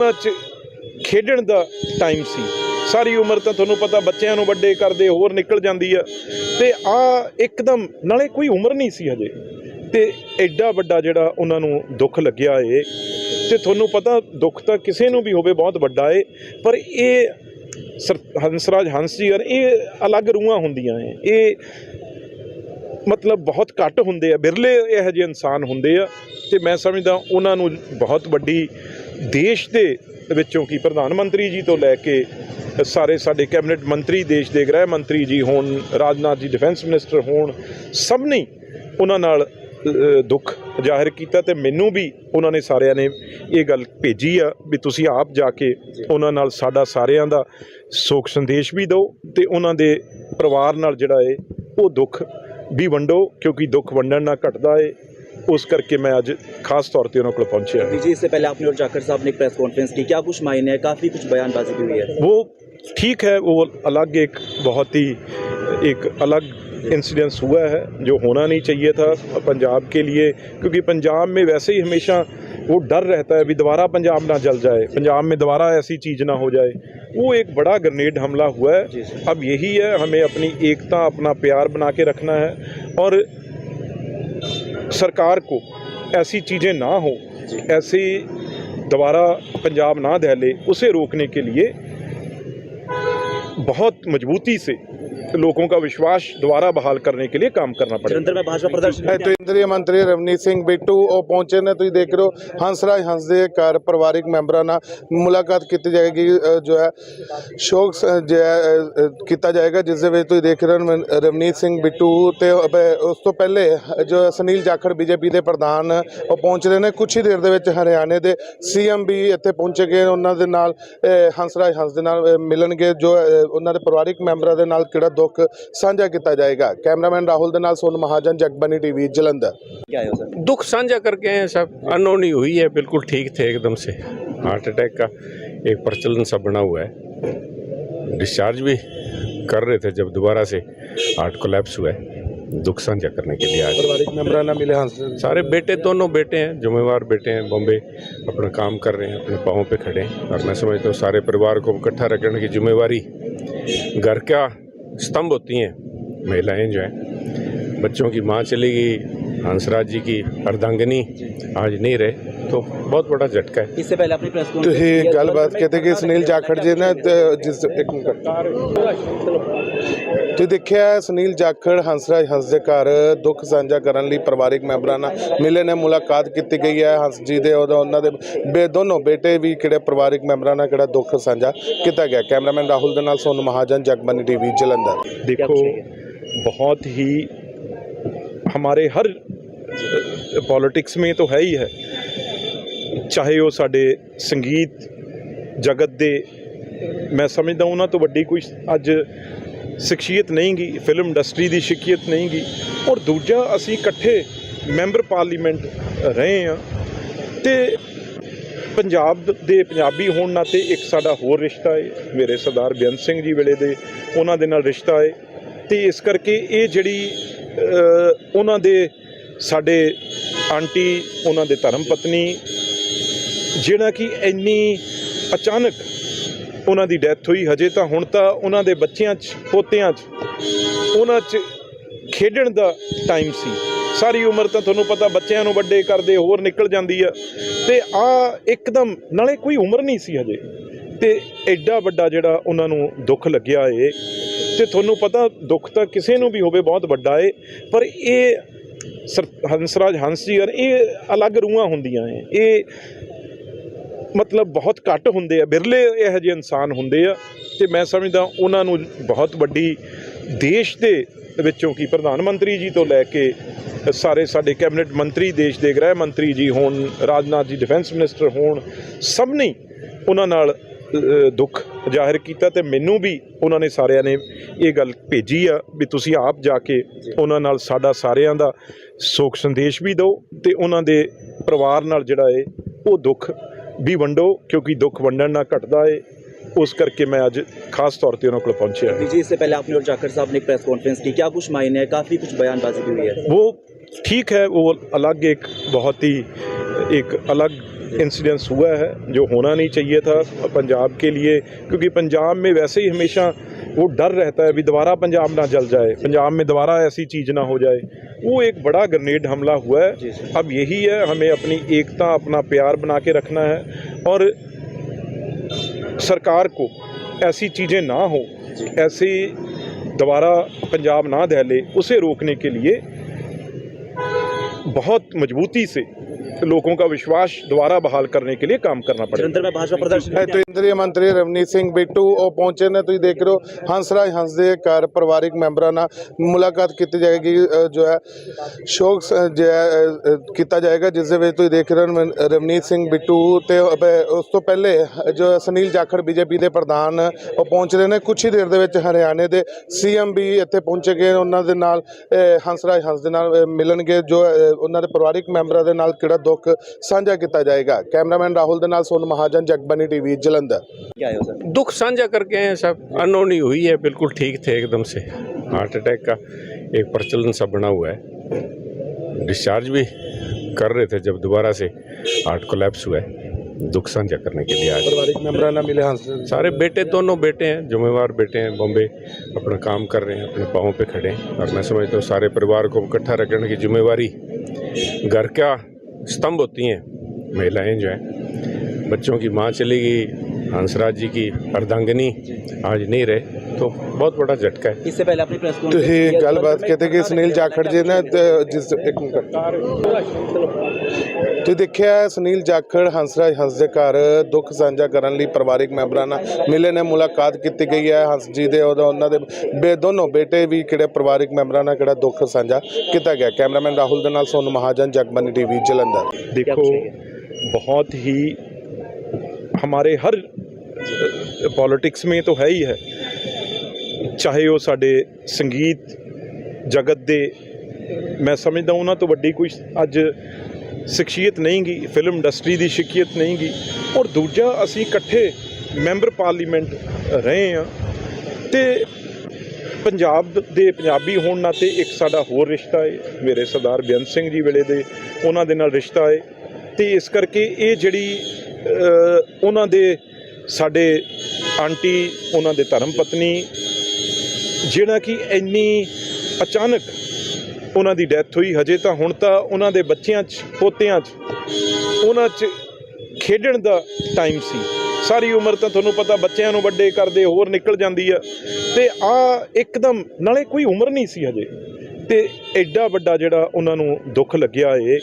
ਉਹਨਾਂ 'ਚ ਖੇਡਣ ਦਾ ਟਾਈਮ ਸੀ। ਸਾਰੀ ਉਮਰ ਤਾਂ ਤੁਹਾਨੂੰ ਪਤਾ ਬੱਚਿਆਂ ਨੂੰ ਵੱਡੇ ਕਰਦੇ, ਹੋਰ ਨਿਕਲ ਜਾਂਦੀ ਆ। ਤੇ ਆ ਇੱਕਦਮ ਨਾਲੇ ਕੋਈ ਉਮਰ ਨਹੀਂ ਸੀ ਹਜੇ। ਤੇ ਐਡਾ ਵੱਡਾ ਜਿਹੜਾ ਉਹਨਾਂ ਨੂੰ ਦੁੱਖ ਲੱਗਿਆ ਏ, ਤੇ ਤੁਹਾਨੂੰ ਪਤਾ ਦੁੱਖ ਤਾਂ ਕਿਸੇ ਨੂੰ ਵੀ ਹੋਵੇ, ਬਹੁਤ ਵੱਡਾ ਏ। ਪਰ ਇਹ ਸਰ- ਹੰਸਰਾਜ ਹੰਸ ਜੀ ਹਨ ਇਹ ਅਲੱਗ ਰੂਹਾਂ ਹੁੰਦੀਆਂ ਏ। ਇਹ ਮਤਲਬ ਬਹੁਤ ਘੱਟ ਹੁੰਦੇ ਆ, ਬਿਰਲੇ ਇਹੋ ਜਿਹੇ ਇਨਸਾਨ ਹੁੰਦੇ ਆ। ਤੇ ਮੈਂ ਸਮਝਦਾ ਉਹਨਾਂ ਨੂੰ ਬਹੁਤ ਵੱਡੀ ਦੇਸ਼ ਦੇ ਵਿੱਚੋਂ ਕੀ ਪ੍ਰਧਾਨ ਮੰਤਰੀ ਜੀ ਤੋਂ ਲੈ ਕੇ ਸਾਰੇ ਸਾਡੇ ਕੈਬਨਿਟ ਮੰਤਰੀ, ਦੇਸ਼ ਦੇ ਗ੍ਰਹਿ ਮੰਤਰੀ ਜੀ ਹੋਣ, ਰਾਜਨਾਥ ਜੀ ਡਿਫੈਂਸ ਮਿਨਿਸਟਰ ਹੋਣ, ਸਭ ਨੇ ਉਹਨਾਂ ਨਾਲ ਦੁੱਖ ਜ਼ਾਹਿਰ ਕੀਤਾ ਤੇ ਮੈਨੂੰ ਵੀ ਉਹਨਾਂ ਨੇ ਸਾਰਿਆਂ ਨੇ ਇਹ ਗੱਲ ਭੇਜੀ ਆ ਵੀ ਤੁਸੀਂ ਆਪ ਜਾ ਕੇ ਉਹਨਾਂ ਨਾਲ ਸਾਡਾ ਸਾਰਿਆਂ ਦਾ ਸੋਖ ਸੰਦੇਸ਼ ਵੀ ਦਿਓ ਤੇ ਉਹਨਾਂ ਦੇ ਪਰਿਵਾਰ ਨਾਲ ਜਿਹੜਾ ਏ, ਉਹ ਦੁੱਖ ਵੀ ਵੰਡੋ ਕਿਉਂਕਿ ਦੁੱਖ ਵੰਡਣ ਨਾਲ ਘਟਦਾ ਏ। ਉਸ ਕਰਕੇ ਮੈਂ ਅੱਜ ਖਾਸ ਤੌਰ ਤੇ ਉਹਨਾਂ ਕੋਲ ਪਹੁੰਚਿਆ जी इससे पहले आपने और जाकर साहब ने एक प्रेस कॉन्फ्रेंस की क्या कुछ मायने है काफ़ी कुछ बयानबाजी भी हुई है वो ठीक है वो अलग एक बहुत ही एक अलग इंसिडेंस हुआ है जो होना नहीं चाहिए था पंजाब के लिए क्योंकि पंजाब में वैसे ही हमेशा वो डर रहता है भी दोबारा पंजाब ना जल जाए पंजाब में दोबारा ऐसी चीज़ ना हो जाए वो एक बड़ा ग्रेनेड हमला हुआ जी, है अब यही है हमें अपनी एकता अपना प्यार बना के रखना है और सरकार को ऐसी चीज़ें ना हो ऐसी दोबारा पंजाब ना दहले उसे रोकने के लिए बहुत मजबूती से लोगों का विश्वास दोबारा बहाल करने के लिए काम करना पड़ेगा जलंधर में भाजपा प्रदर्शन ਹੈ ਕੇਂਦਰੀ ਮੰਤਰੀ ਰਵਨੀਤ ਸਿੰਘ ਬਿੱਟੂ ਉਹ ਪਹੁੰਚੇ ਨੇ ਤੁਸੀਂ ਦੇਖ ਰਹੇ ਹੋ ਹੰਸਰਾਜ ਹੰਸ ਦੇ ਘਰ ਪਰਿਵਾਰਿਕ ਮੈਂਬਰਾਂ ਨਾਲ ਮੁਲਾਕਾਤ ਕੀਤੀ ਜਾਏਗੀ ਅ, ਜੋ ਹੈ ਸ਼ੋਕ ਸ- ਜੋ ਹੈ ਅ, ਅ, ਕੀਤਾ ਜਾਏਗਾ ਜਿਸ ਦੇ ਵਿੱਚ ਤੁਸੀਂ ਦੇਖ ਰਹੇ ਹੋ ਮਨ- ਰਵਨੀਤ ਸਿੰਘ ਬਿੱਟੂ ਤੇ ਉਹ ਬ- ਉਸ ਤੋਂ ਪਹਿਲੇ ਜੋ ਹੈ ਸੁਨੀਲ ਜਾਖੜ ਬੀਜੇਪੀ ਦੇ ਪ੍ਰਧਾਨ ਉਹ ਪਹੁੰਚ ਰਹੇ ਨੇ ਕੁਛ ਹੀ ਦੇਰ ਦੇ ਵਿੱਚ ਹਰਿਆਣੇ ਦੇ ਸੀਐਮ ਵੀ ਇੱਥੇ ਪਹੁੰਚੇਗੇ ਉਹਨਾਂ ਦੇ ਨਾਲ ਅ, ਹੰਸਰਾਜ ਹੰਸ ਦੇ ਨਾਲ ਅ, ਮਿਲਣਗੇ ਜੋ ਅ, ਉਹਨਾਂ ਦੇ ਪਰਿਵਾਰਿਕ ਮੈਂਬਰਾਂ ਦੇ ਨਾਲ ਕਿਹੜਾ ਦੁੱਖ ਸਾਂਝਾ ਕੀਤਾ ਜਾਏਗਾ ਕੈਮਰਾਮੈਨ ਰਾਹੁਲ ਦੇ ਨਾਲ ਸੋਨ ਮਹਾਜਨ ਜਗਬਾਨੀ ਟੀਵੀ ਜਲੰਧਰ क्या है वो सर दुख साझा करके आए हैं सब अनहोनी हुई है बिल्कुल ठीक थे एकदम से हार्ट अटैक का एक प्रचलन सा बना हुआ है डिस्चार्ज भी कर रहे थे जब दोबारा से हार्ट कोलैप्स हुआ है दुख साझा करने के लिए आज ਪਰਿਵਾਰਿਕ ਮੈਂਬਰਾਂ ਨਾਲ ਮਿਲੇ ਹੰਸ सारे बेटे दोनों बेटे हैं जिम्मेवार बेटे हैं बॉम्बे अपना काम कर रहे हैं अपने पाँव पे खड़े हैं और मैं समझता हूँ सारे परिवार को इकट्ठा रखने की जिम्मेवारी घर का स्तंभ होती हैं महिलाएं जो हैं बच्चों की माँ चली गई हंसराज जी की अर्धांगिनी आज नहीं रहे तो बहुत बड़ा झटका है इससे पहले आपने प्रेस ਤੁਸੀਂ ਗੱਲਬਾਤ ਕੀਤੀ ਕਿ ਸੁਨੀਲ ਜਾਖੜ ਜੀ ਨੇ ਤੇ ਜਿਸ ਇੱਕ ਮਿੰਟ ਤੁਸੀਂ ਦੇਖਿਆ ਹੈ, ਸੁਨੀਲ ਜਾਖੜ ਹੰਸਰਾਜ ਹੰਸ ਦੇ ਘਰ ਦੁੱਖ ਸਾਂਝਾ ਕਰਨ ਲਈ ਪਰਿਵਾਰਿਕ ਮੈਂਬਰਾਂ ਨਾਲ ਮਿਲੇ ਨੇ ਮੁਲਾਕਾਤ ਕੀਤੀ ਗਈ ਹੈ ਹੰਸ ਜੀ ਦੇ ਉਹਦਾ- ਉਹਨਾਂ ਦੇ ਬੇ ਦੋਨੋਂ ਬੇਟੇ ਵੀ ਕਿਹੜੇ ਪਰਿਵਾਰਿਕ ਮੈਂਬਰਾਂ ਨਾਲ ਕਿਹੜਾ ਦੁੱਖ ਸਾਂਝਾ ਕੀਤਾ ਗਿਆ ਕੈਮਰਾਮੈਨ ਰਾਹੁਲ ਦੇ ਨਾਲ ਸੋਨੂ ਮਹਾਜਨ ਜਗਬਾਨੀ ਟੀਵੀ ਜਲੰਧਰ देखो बहुत ही हमारे हर पॉलिटिक्स में तो है ही है ਚਾਹੇ ਉਹ ਸਾਡੇ ਸੰਗੀਤ ਜਗਤ ਦੇ, ਮੈਂ ਸਮਝਦਾ ਉਹਨਾਂ ਤੋਂ ਵੱਡੀ ਕੋਈ ਅੱਜ ਸ਼ਖਸੀਅਤ ਨਹੀਂ ਗੀ ਫਿਲਮ ਇੰਡਸਟਰੀ ਦੀ ਸ਼ਖਸੀਅਤ ਨਹੀਂ ਗੀ ਔਰ ਦੂਜਾ, ਅਸੀਂ ਇਕੱਠੇ ਮੈਂਬਰ ਪਾਰਲੀਮੈਂਟ ਰਹੇ ਆ ਤੇ ਪੰਜਾਬ ਦੇ ਪੰਜਾਬੀ ਹੋਣ ਨਾਤੇ ਇੱਕ ਸਾਡਾ ਹੋਰ ਰਿਸ਼ਤਾ ਹੈ ਮੇਰੇ ਸਰਦਾਰ ਬੇਅੰਤ ਸਿੰਘ ਜੀ ਵੇਲੇ ਦੇ ਉਹਨਾਂ ਦੇ ਨਾਲ ਰਿਸ਼ਤਾ ਹੈ ਤੇ ਇਸ ਕਰਕੇ ਇਹ ਜਿਹੜੀ ਉਹਨਾਂ ਦੇ ਸਾਡੇ ਆਂਟੀ, ਉਹਨਾਂ ਦੇ ਧਰਮ ਪਤਨੀ ਜਿਹੜਾ ਕਿ ਇੰਨੀ ਅਚਾਨਕ ਉਹਨਾਂ ਦੀ ਡੈਥ ਹੋਈ, ਹਜੇ ਤਾਂ ਹੁਣ ਤਾਂ ਉਹਨਾਂ ਦੇ ਬੱਚਿਆਂ 'ਚ, ਪੋਤਿਆਂ 'ਚ, ਉਹਨਾਂ 'ਚ ਖੇਡਣ ਦਾ ਟਾਈਮ ਸੀ। ਸਾਰੀ ਉਮਰ ਤਾਂ ਤੁਹਾਨੂੰ ਪਤਾ ਬੱਚਿਆਂ ਨੂੰ ਵੱਡੇ ਕਰਦੇ, ਹੋਰ ਨਿਕਲ ਜਾਂਦੀ ਆ। ਤੇ ਆ ਇੱਕਦਮ, ਨਾਲੇ ਕੋਈ ਉਮਰ ਨਹੀਂ ਸੀ ਹਜੇ। ਤੇ ਐਡਾ ਵੱਡਾ ਜਿਹੜਾ ਉਹਨਾਂ ਨੂੰ ਦੁੱਖ ਲੱਗਿਆ ਏ, ਤੇ ਤੁਹਾਨੂੰ ਪਤਾ ਦੁੱਖ ਤਾਂ ਕਿਸੇ ਨੂੰ ਵੀ ਹੋਵੇ, ਬਹੁਤ ਵੱਡਾ ਏ। ਪਰ ਇਹ ਸਰ- ਹੰਸਰਾਜ ਹੰਸ ਜੀ ਹਨ ਇਹ ਅਲੱਗ ਰੂਹਾਂ ਹੁੰਦੀਆਂ ਏ। ਇਹ ਮਤਲਬ ਬਹੁਤ ਘੱਟ ਹੁੰਦੇ ਆ, ਬਿਰਲੇ ਇਹੋ ਜਿਹੇ ਇਨਸਾਨ ਹੁੰਦੇ ਆ ਤੇ ਮੈਂ ਸਮਝਦਾ ਉਹਨਾਂ ਨੂੰ ਬਹੁਤ ਵੱਡੀ ਦੇਸ਼ ਦੇ ਵਿੱਚੋਂ ਕੀ ਪ੍ਰਧਾਨ ਮੰਤਰੀ ਜੀ ਤੋਂ ਲੈ ਕੇ ਸਾਰੇ ਸਾਡੇ ਕੈਬਨਿਟ ਮੰਤਰੀ, ਦੇਸ਼ ਦੇ ਗ੍ਰਹਿ ਮੰਤਰੀ ਜੀ ਹੋਣ, ਰਾਜਨਾਥ ਜੀ ਡਿਫੈਂਸ ਮਿਨਿਸਟਰ ਹੋਣ, ਸਭ ਨੇ ਉਹਨਾਂ ਨਾਲ ਦੁੱਖ ਜ਼ਾਹਿਰ ਕੀਤਾ ਤੇ ਮੈਨੂੰ ਵੀ ਉਹਨਾਂ ਨੇ ਸਾਰਿਆਂ ਨੇ ਇਹ ਗੱਲ ਭੇਜੀ ਆ ਵੀ ਤੁਸੀਂ ਆਪ ਜਾ ਕੇ ਉਹਨਾਂ ਨਾਲ ਸਾਡਾ ਸਾਰਿਆਂ ਦਾ ਸੋਖ ਸੰਦੇਸ਼ ਵੀ ਦਿਓ ਤੇ ਉਹਨਾਂ ਦੇ ਪਰਿਵਾਰ ਨਾਲ ਜਿਹੜਾ ਏ ਉਹ ਦੁੱਖ ਵੀ ਵੰਡੋ ਕਿਉਂਕਿ ਦੁੱਖ ਵੰਡਣ ਨਾਲ ਘਟਦਾ ਏ ਉਸ ਕਰਕੇ ਮੈਂ ਅੱਜ ਖਾਸ ਤੌਰ ਤੇ ਉਹਨਾਂ ਕੋਲ ਪਹੁੰਚਿਆ जी इससे पहले आपने और जाकर साहब ने एक प्रेस कॉन्फ्रेंस की क्या कुछ मायने है काफ़ी कुछ बयानबाजी भी हुई है वो ठीक है वो अलग एक बहुत ही एक अलग इंसिडेंस हुआ है जो होना नहीं चाहिए था पंजाब के लिए क्योंकि पंजाब में वैसे ही हमेशा वो डर रहता है भी दोबारा पंजाब ना जल जाए पंजाब में दोबारा ऐसी चीज़ ना हो जाए वो एक बड़ा ग्रनेड हमला हुआ है। अब यही है हमें अपनी एकता अपना प्यार बना के रखना है और सरकार को ऐसी चीज़ें ना हो ऐसी दोबारा पंजाब ना दहले उसे रोकने के लिए बहुत मजबूती से लोगों का विश्वास दोबारा बहाल करने के लिए काम करना पड़ेगा ਜਲੰਧਰ में भाजपा प्रदर्शन ਹੈ ਕੇਂਦਰੀ ਮੰਤਰੀ ਰਵਨੀਤ ਸਿੰਘ ਬਿੱਟੂ ਉਹ ਪਹੁੰਚੇ ਨੇ ਤੁਸੀਂ ਦੇਖ ਰਹੇ ਹੋ ਹੰਸਰਾਜ ਹੰਸ ਦੇ ਘਰ ਪਰਿਵਾਰਿਕ ਮੈਂਬਰਾਂ ਨਾਲ ਮੁਲਾਕਾਤ ਕੀਤੀ ਜਾਏਗੀ ਅ, ਜੋ ਹੈ ਸ਼ੋਕ ਸ- ਜੋ ਹੈ ਅ, ਅ, ਕੀਤਾ ਜਾਏਗਾ ਜਿਸ ਦੇ ਵਿੱਚ ਤੁਸੀਂ ਦੇਖ ਰਹੇ ਹੋ ਰਵਨ- ਰਵਨੀਤ ਸਿੰਘ ਬਿੱਟੂ ਤੇ ਅ, ਉਸ ਤੋਂ ਪਹਿਲੇ ਜੋ ਸੁਨੀਲ ਜਾਖੜ ਬੀਜੇਪੀ ਦੇ ਪ੍ਰਧਾਨ ਉਹ ਪਹੁੰਚ ਰਹੇ ਨੇ ਕੁਛ ਹੀ ਦੇਰ ਦੇ ਵਿੱਚ ਹਰਿਆਣੇ ਦੇ ਸੀਐਮ ਵੀ ਇੱਥੇ ਪਹੁੰਚੇ ਗਏ ਉਹਨਾਂ ਦੇ ਨਾਲ ਅ, ਹੰਸਰਾਜ ਹੰਸ ਦੇ ਨਾਲ ਅ, ਮਿਲਣਗੇ ਜੋ ਅ, ਉਹਨਾਂ ਦੇ ਪਰਿਵਾਰਿਕ ਮੈਂਬਰਾਂ ਦੇ ਨਾਲ ਕਿਹੜਾ ਦੁੱਖ ਸਾਂਝਾ ਕੀਤਾ ਜਾਏਗਾ ਕੈਮਰਾਮੈਨ ਰਾਹੁਲ ਦੇ ਨਾਲ ਸੋਨ ਮਹਾਜਨ ਜਗਬਾਨੀ ਟੀਵੀ ਜਲੰਧਰ क्या है सर दुख साझा करके आए हैं सब अनहोनी हुई है बिल्कुल ठीक थे एकदम से हार्ट अटैक का एक प्रचलन सा बना हुआ है डिस्चार्ज भी कर रहे थे जब दोबारा से हार्ट कोलैप्स हुआ है दुख साझा करने के लिए आज ਪਰਿਵਾਰਿਕ ਮੈਂਬਰਾਂ ਨਾਲ ਮਿਲੇ ਹੰਸ सारे बेटे दोनों बेटे हैं जिम्मेवार बेटे हैं बॉम्बे अपना काम कर रहे हैं अपने पाँव पे खड़े हैं और मैं समझता हूँ सारे परिवार को इकट्ठा रखने की जिम्मेवारी घर का स्तंभ होती हैं महिलाएं जो हैं बच्चों की माँ चली गई हंसराज जी की अर्धांगिनी आज नहीं रहे तो बहुत बड़ा झटका है इससे पहले अपनी प्रेस ਤੁਸੀਂ ਗੱਲਬਾਤ ਕੀਤੀ ਕਿ ਸੁਨੀਲ ਜਾਖੜ ਜੀ ਨੇ ਤੇ ਜਿਸ ਇੱਕ ਮਿੰਟ ਤੁਸੀਂ ਦੇਖਿਆ ਹੈ, ਸੁਨੀਲ ਜਾਖੜ ਹੰਸਰਾਜ ਹੰਸ ਦੇ ਘਰ ਦੁੱਖ ਸਾਂਝਾ ਕਰਨ ਲਈ ਪਰਿਵਾਰਿਕ ਮੈਂਬਰਾਂ ਨਾਲ ਮਿਲੇ ਨੇ ਮੁਲਾਕਾਤ ਕੀਤੀ ਗਈ ਹੈ ਹੰਸ ਜੀ ਦੇ ਉਹਦਾ ਉਹਨਾਂ ਦੇ ਬੇ ਦੋਨੋਂ ਬੇਟੇ ਵੀ ਕਿਹੜੇ ਪਰਿਵਾਰਿਕ ਮੈਂਬਰਾਂ ਨਾਲ ਕਿਹੜਾ ਦੁੱਖ ਸਾਂਝਾ ਕੀਤਾ ਗਿਆ ਕੈਮਰਾਮੈਨ ਰਾਹੁਲ ਦੇ ਨਾਲ ਸੋਨੂ ਮਹਾਜਨ ਜਗਬਾਨੀ ਟੀਵੀ ਜਲੰਧਰ देखो बहुत ही हमारे हर पॉलिटिक्स में तो है ही है ਚਾਹੇ ਉਹ ਸਾਡੇ ਸੰਗੀਤ ਜਗਤ ਦੇ, ਮੈਂ ਸਮਝਦਾ ਉਹਨਾਂ ਤੋਂ ਵੱਡੀ ਕੋਈ ਅੱਜ ਸ਼ਖਸੀਅਤ ਨਹੀਂ ਗੀ ਫਿਲਮ ਇੰਡਸਟਰੀ ਦੀ ਸ਼ਖਸੀਅਤ ਨਹੀਂ ਗੀ ਔਰ ਦੂਜਾ, ਅਸੀਂ ਇਕੱਠੇ ਮੈਂਬਰ ਪਾਰਲੀਮੈਂਟ ਰਹੇ ਆ ਤੇ ਪੰਜਾਬ ਦੇ ਪੰਜਾਬੀ ਹੋਣ ਨਾਤੇ ਇੱਕ ਸਾਡਾ ਹੋਰ ਰਿਸ਼ਤਾ ਹੈ। ਮੇਰੇ ਸਰਦਾਰ ਬੇਅੰਤ ਸਿੰਘ ਜੀ ਵੇਲੇ ਦੇ ਉਹਨਾਂ ਦੇ ਨਾਲ ਰਿਸ਼ਤਾ ਹੈ ਤੇ ਇਸ ਕਰਕੇ ਇਹ ਜਿਹੜੀ ਉਹਨਾਂ ਦੇ ਸਾਡੇ ਆਂਟੀ, ਉਹਨਾਂ ਦੇ ਧਰਮ ਪਤਨੀ ਜਿਹੜਾ ਕਿ ਇੰਨੀ ਅਚਾਨਕ ਉਹਨਾਂ ਦੀ ਡੈਥ ਹੋਈ, ਹਜੇ ਤਾਂ ਹੁਣ ਤਾਂ ਉਹਨਾਂ ਦੇ ਬੱਚਿਆਂ 'ਚ, ਪੋਤਿਆਂ 'ਚ, ਉਹਨਾਂ 'ਚ ਖੇਡਣ ਦਾ ਟਾਈਮ ਸੀ। ਸਾਰੀ ਉਮਰ ਤਾਂ ਤੁਹਾਨੂੰ ਪਤਾ ਬੱਚਿਆਂ ਨੂੰ ਵੱਡੇ ਕਰਦੇ, ਹੋਰ ਨਿਕਲ ਜਾਂਦੀ ਆ। ਤੇ ਆ ਇੱਕਦਮ, ਨਾਲੇ ਕੋਈ ਉਮਰ ਨਹੀਂ ਸੀ ਹਜੇ। ਤੇ ਐਡਾ ਵੱਡਾ ਜਿਹੜਾ ਉਹਨਾਂ ਨੂੰ ਦੁੱਖ ਲੱਗਿਆ ਏ